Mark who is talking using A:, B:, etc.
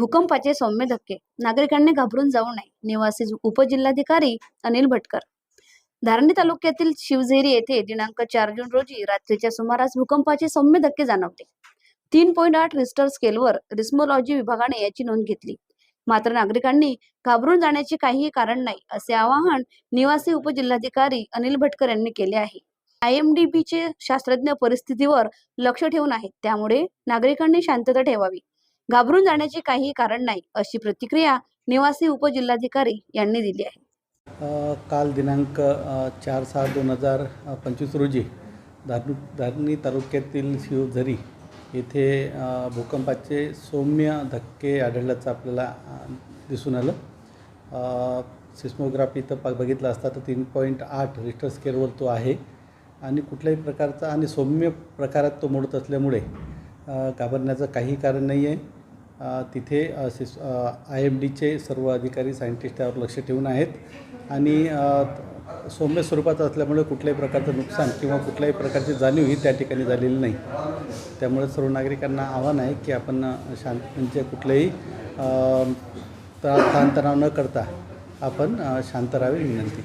A: भूकंपाचे सौम्य धक्के. नागरिकांनी घाबरून जाऊ नये. निवासी उपजिल्हाधिकारी अनिल भटकर. धारणी तालुक्यातील शिवझेरी येथे दिनांक चार जून रोजी रात्रीच्या सुमारास भूकंपाचे सौम्य धक्के जाणवले. तीन पॉईंट आठ रिस्टर स्केलवर रिस्मोलॉजी विभागाने याची नोंद घेतली. मात्र नागरिकांनी घाबरून जाण्याचे काहीही कारण नाही असे आवाहन निवासी उपजिल्हाधिकारी अनिल भटकर यांनी केले आहे. आय एम डी बीचे शास्त्रज्ञ परिस्थितीवर लक्ष ठेवून आहेत त्यामुळे नागरिकांनी शांतता ठेवावी. घाबरून जाण्याचे काही कारण नाही अशी प्रतिक्रिया निवासी उपजिल्हाधिकारी यांनी दिली आहे.
B: काल दिनांक चार सहा दोन हजार पंचवीस रोजी धारणू धारणी तालुक्यातील शिवझरी येथे भूकंपाचे सौम्य धक्के आढळल्याचं आपल्याला दिसून आलं. सिस्मोग्राफी तर पा बघितलं असता तर तीन पॉईंट आठ रिस्टर स्केलवर तो आहे आणि कुठल्याही प्रकारचा आणि सौम्य प्रकारात तो मोडत असल्यामुळे घाबरण्याचं काही कारण नाही आहे तिथे सिस आय एम डीचे सर्व अधिकारी सायंटिस्ट त्यावर लक्ष ठेवून आहेत. आणि सौम्य स्वरूपाचं असल्यामुळे कुठल्याही प्रकारचं नुकसान किंवा कुठल्याही प्रकारची जाणीव ही त्या ठिकाणी झालेली नाही. त्यामुळे सर्व नागरिकांना आव्हान आहे की आपण शांत म्हणजे कुठलंही ताणतणाव न करता आपण शांत राहावी विनंती.